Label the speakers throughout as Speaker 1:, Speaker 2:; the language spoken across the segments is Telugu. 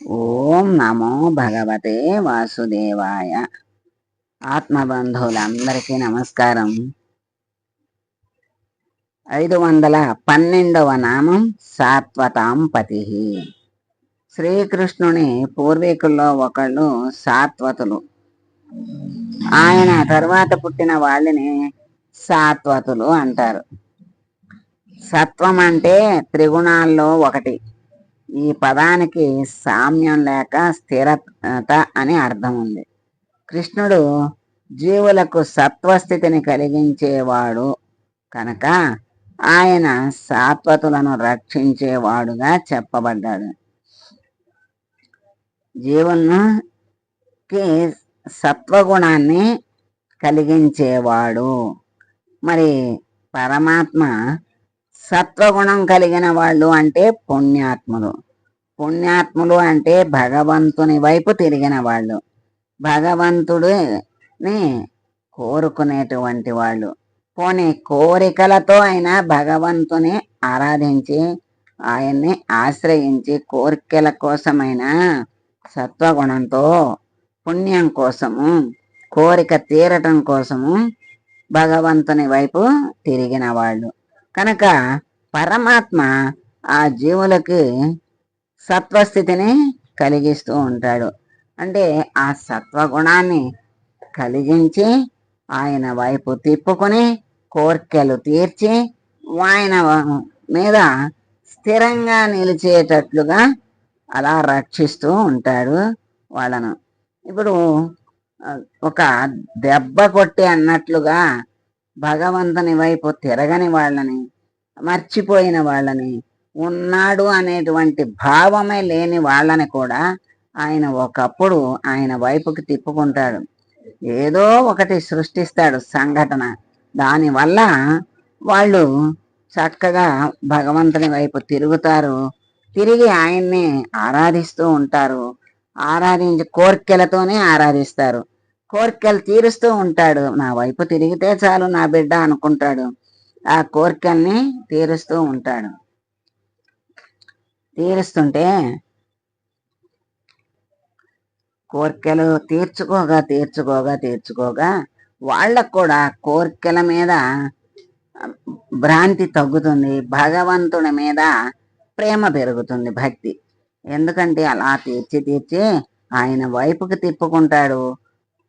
Speaker 1: ఓం నమో భగవతే వాసుదేవాయ. ఆత్మబంధువులందరికీ నమస్కారం. ఐదు వందల పన్నెండవ నామం సాత్వతాంపతి శ్రీకృష్ణుని పూర్వీకుల్లో ఒకళ్ళు సాత్వతులు. ఆయన తర్వాత పుట్టిన వాళ్ళని సాత్వతులు అంటారు. సత్వం అంటే త్రిగుణాల్లో ఒకటి. ఈ పదానికి సామ్యం లేక స్థిరత అని అర్థం ఉంది కృష్ణుడు జీవులకు సత్వస్థితిని కలిగించేవాడు కనుక ఆయన సాత్వతులను రక్షించేవాడుగా చెప్పబడ్డాడు. జీవునికి సత్వగుణాన్ని కలిగించేవాడు. మరి పరమాత్మ సత్వగుణం కలిగిన వాళ్ళు అంటే పుణ్యాత్ములు. పుణ్యాత్ములు అంటే భగవంతుని వైపు తిరిగిన వాళ్ళు. భగవంతుడిని కోరుకునేటువంటి వాళ్ళు. పోనీ కోరికలతో అయినా భగవంతుని ఆరాధించి ఆయన్ని ఆశ్రయించి కోరికల కోసమైనా సత్వగుణంతో పుణ్యం కోసము కోరిక తీరటం కోసము భగవంతుని వైపు తిరిగిన వాళ్ళు. కనుక పరమాత్మ ఆ జీవులకి సత్వస్థితిని కలిగిస్తూ ఉంటాడు. అంటే ఆ సత్వగుణాన్ని కలిగించి ఆయన వైపు తిప్పుకొని కోర్కెలు తీర్చి ఆయన మీద స్థిరంగా నిలిచేటట్లుగా అలా రక్షిస్తూ ఉంటాడు వాళ్ళను. ఇప్పుడు ఒక దెబ్బ కొట్టి అన్నట్లుగా భగవంతుని వైపు తిరగని వాళ్ళని మర్చిపోయిన వాళ్ళని ఉన్నాడు అనేటువంటి భావమే లేని వాళ్ళని కూడా ఆయన ఒకప్పుడు ఆయన వైపుకి తిప్పుకుంటాడు. ఏదో ఒకటి సృష్టిస్తాడు సంఘటన. దానివల్ల వాళ్ళు చక్కగా భగవంతుని వైపు తిరుగుతారు. తిరిగి ఆయన్ని ఆరాధిస్తూ ఉంటారు. ఆరాధించి కోర్కెలతోనే ఆరాధిస్తారు. కోరికలు తీరుస్తూ ఉంటాడు. నా వైపు తిరిగితే చాలు నా బిడ్డ అనుకుంటాడు. ఆ కోరికల్ని తీరుస్తూ ఉంటాడు. తీరుస్తుంటే కోరికలు తీర్చుకోగా తీర్చుకోగా తీర్చుకోగా వాళ్ళకు కూడా కోరికల మీద భ్రాంతి తగ్గుతుంది. భగవంతుని మీద ప్రేమ పెరుగుతుంది భక్తి. ఎందుకంటే అలా తీర్చి తీర్చి ఆయన వైపుకి తిప్పుకుంటాడు.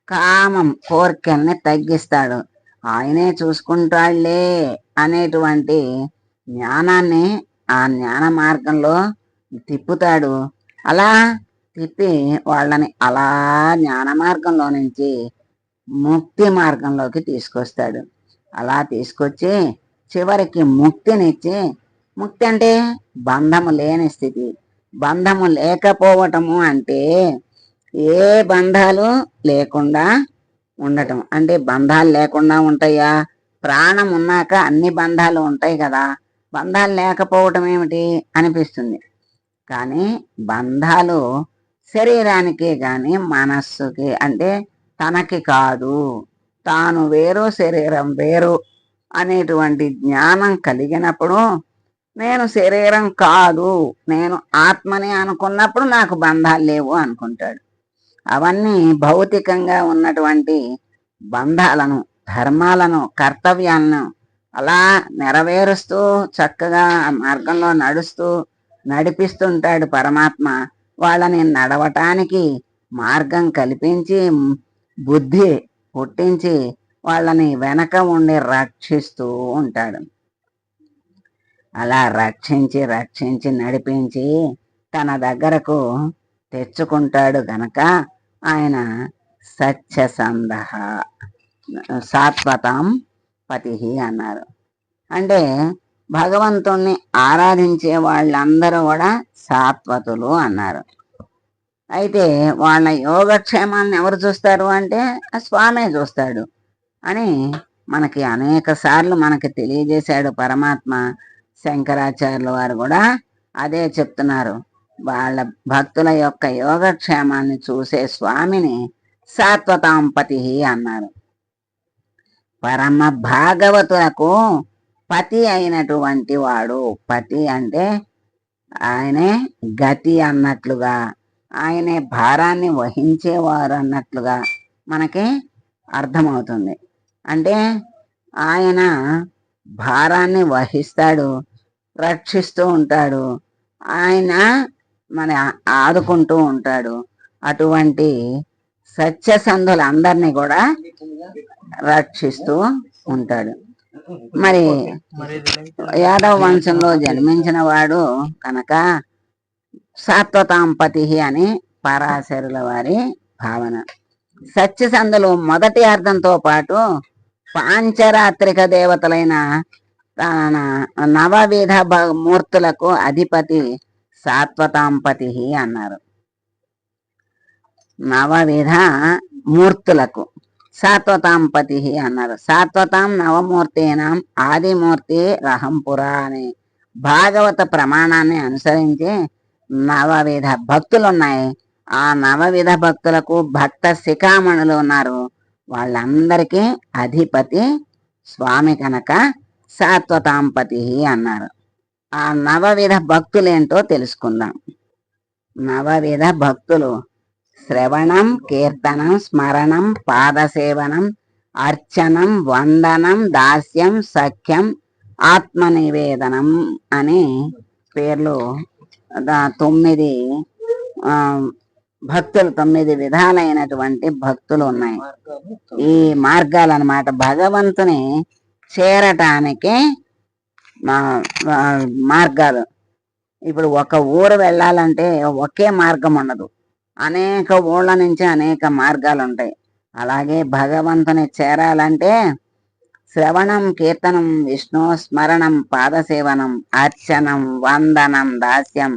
Speaker 1: కామం కోరికల్ని తగ్గిస్తాడు. ఆయనే చూసుకుంటాడులే అనేటువంటి జ్ఞానాన్ని ఆ జ్ఞాన మార్గంలో తిప్పుతాడు. అలా తిప్పి వాళ్ళని అలా జ్ఞాన మార్గంలో నుంచి ముక్తి మార్గంలోకి తీసుకొస్తాడు. అలా తీసుకొచ్చి చివరికి ముక్తినిచ్చి ముక్తి అంటే బంధము లేని స్థితి. బంధము లేకపోవటము అంటే ఏ బంధాలు లేకుండా ఉండటం. అంటే బంధాలు లేకుండా ఉంటాయా? ప్రాణం ఉన్నాక అన్ని బంధాలు ఉంటాయి కదా. బంధాలు లేకపోవటం ఏమిటి? అనిపిస్తుంది. కానీ బంధాలు శరీరానికి కానీ మనస్సుకి అంటే తనకి కాదు. తాను వేరు శరీరం వేరు అనేటువంటి జ్ఞానం కలిగినప్పుడు నేను శరీరం కాదు నేను ఆత్మని అనుకున్నప్పుడు నాకు బంధాలు లేవు అనుకుంటాడు. అవన్నీ భౌతికంగా ఉన్నటువంటి బంధాలను ధర్మాలను కర్తవ్యాలను అలా నెరవేరుస్తూ చక్కగా మార్గంలో నడుస్తూ నడిపిస్తుంటాడు పరమాత్మ. వాళ్ళని నడవటానికి మార్గం కల్పించి బుద్ధి పుట్టించి వాళ్ళని వెనక ఉండి రక్షిస్తూ ఉంటాడు. అలా రక్షించి రక్షించి నడిపించి తన దగ్గరకు తెచ్చుకుంటాడు గనక ఆయన సత్యసంధ. సాత్వతం పతి అన్నారు. అంటే భగవంతుణ్ణి ఆరాధించే వాళ్ళందరూ కూడా సాత్వతులు అన్నారు. అయితే వాళ్ళ యోగక్షేమాన్ని ఎవరు చూస్తారు అంటే ఆ స్వామే చూస్తాడు అని మనకి అనేక సార్లు మనకి తెలియజేశాడు పరమాత్మ శంకరాచార్యుల వారు కూడా. అదే చెప్తున్నారు. వాళ్ళ భక్తుల యొక్క యోగక్షేమాన్ని చూసే స్వామిని సాత్వతాంపతి అన్నారు. పరమ భాగవతులకు పతి అయినటువంటి వాడు పతి అంటే ఆయనే గతి అన్నట్లుగా ఆయనే భారాన్ని వహించేవారు అన్నట్లుగా మనకి అర్థమవుతుంది. అంటే ఆయన భారాన్ని వహిస్తాడు రక్షిస్తూ ఉంటాడు. ఆయన మన ఆదుకుంటూ ఉంటాడు. అటువంటి సత్యసంధులందరినీ కూడా రక్షిస్తూ ఉంటాడు. మరి యాదవ వంశంలో జన్మించిన వాడు కనుక సాత్వతాంపతి అని పరాశరుల వారి భావన. సత్యసంధులు మొదటి అర్థంతో పాటు పాంచరాత్రిక దేవతలైన తన నవవిధ మూర్తులకు అధిపతి సాత్వతాంపతి అన్నారు. నవవిధ మూర్తులకు సాత్వతాంపతి అన్నారు. సాత్వతాం నవమూర్తేనాం ఆదిమూర్తి రహంపుర అని భాగవత ప్రమాణాన్ని అనుసరించి నవవిధ భక్తులు ఉన్నాయి ఆ నవవిధ భక్తులకు భక్త శిఖామణులు ఉన్నారు. వాళ్ళందరికీ అధిపతి స్వామి కనుక సాత్వతాంపతి అన్నారు. ఆ నవవిధ భక్తులేంటో తెలుసుకుందాం. నవవిధ భక్తులు శ్రవణం కీర్తనం స్మరణం పాదసేవనం అర్చనం వందనం దాస్యం సఖ్యం ఆత్మనివేదనం అని పేర్లు తొమ్మిది భక్తులు తొమ్మిది విధాలైనటువంటి భక్తులు ఉన్నాయి. ఈ మార్గాలు అన్నమాట భగవంతుని చేరటానికి మార్గాలు. ఇప్పుడు ఒక ఊరు వెళ్ళాలంటే ఒకే మార్గం ఉండదు. అనేక ఊళ్ళ నుంచి అనేక మార్గాలు ఉంటాయి అలాగే భగవంతుని చేరాలంటే శ్రవణం కీర్తనం విష్ణు స్మరణం పాదసేవనం అర్చనం వందనం దాస్యం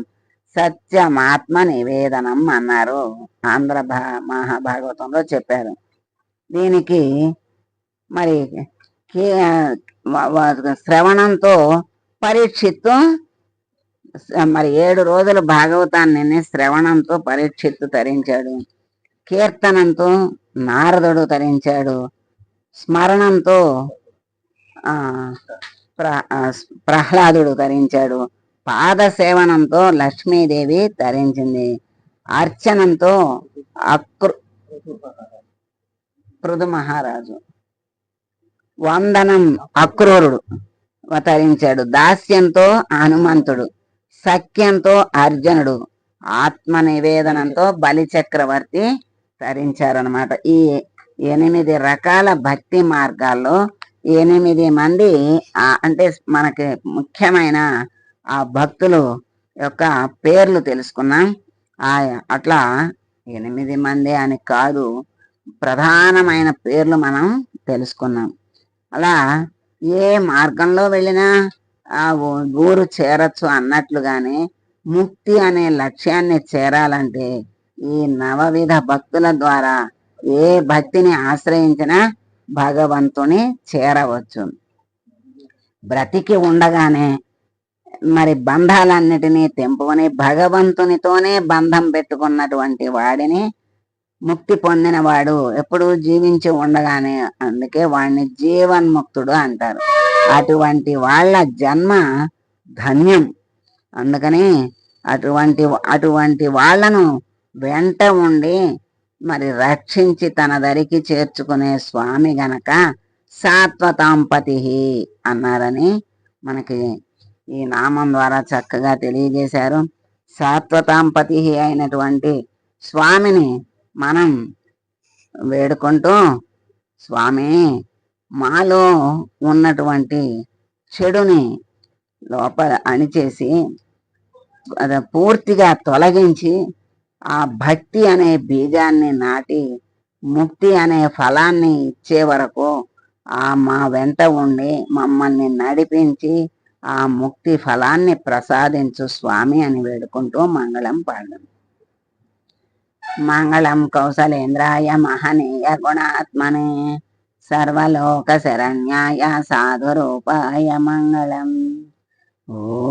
Speaker 1: సత్యమాత్మ నివేదనం అన్నారు. ఆంధ్ర మహాభాగవతంలో చెప్పారు. దీనికి మరి శ్రవణంతో పరీక్షిత్తు మరి ఏడు రోజులు భాగవతాన్ని శ్రవణంతో పరీక్షిత్తు తరించాడు. కీర్తనంతో నారదుడు తరించాడు. స్మరణంతో ప్రహ్లాదుడు తరించాడు. పాద సేవనంతో లక్ష్మీదేవి తరించింది. అర్చనంతో అకృ పృథు మహారాజు. వందనం అక్రూరుడు అవతరించాడు దాస్యంతో హనుమంతుడు సఖ్యంతో అర్జునుడు ఆత్మ నివేదనంతో బలిచక్రవర్తి తరించారనమాట ఈ ఎనిమిది రకాల భక్తి మార్గాల్లో ఎనిమిది మంది అంటే మనకి ముఖ్యమైన ఆ భక్తులు యొక్క పేర్లు తెలుసుకున్నాం. ఆ అట్లా ఎనిమిది మంది అని కాదు ప్రధానమైన పేర్లు మనం తెలుసుకున్నాం. అలా ఏ మార్గంలో వెళ్ళినా ఆ ఊరు చేరచ్చు అన్నట్లుగానే ముక్తి అనే లక్ష్యాన్ని చేరాలంటే ఈ నవవిధ భక్తుల ద్వారా ఏ భక్తిని ఆశ్రయించినా భగవంతుని చేరవచ్చు. బ్రతికి ఉండగానే మరి బంధాలన్నిటినీ తెంపుకొని భగవంతునితోనే బంధం పెట్టుకున్నటువంటి వాడిని ముక్తి పొందినవాడు ఎప్పుడు జీవించి ఉండగానే అందుకే వాడిని జీవన్ముక్తుడు అంటారు. అటువంటి వాళ్ళ జన్మ ధన్యం. అందుకని అటువంటి అటువంటి వాళ్ళను వెంట ఉండి మరి రక్షించి తన దరికి చేర్చుకునే స్వామి గనక సాత్వతాంపతి అన్నారని మనకి ఈ నామం ద్వారా చక్కగా తెలియజేశారు. సాత్వతాంపతి అయినటువంటి స్వామిని మనం వేడుకుంటూ స్వామి మాలో ఉన్నటువంటి చెడుని లోపల అణిచేసి పూర్తిగా తొలగించి ఆ భక్తి అనే బీజాన్ని నాటి ముక్తి అనే ఫలాన్ని ఇచ్చే వరకు ఆ మా వెంట ఉండి మమ్మల్ని నడిపించి ఆ ముక్తి ఫలాన్ని ప్రసాదించు స్వామి అని వేడుకుంటూ మంగళం పాడడం మంగళం కౌశలేంద్రాయ మహనీయ గుణాత్మనే. సర్వలోక శరణ్యాయ సాధురూపాయ మంగళం. ఓ.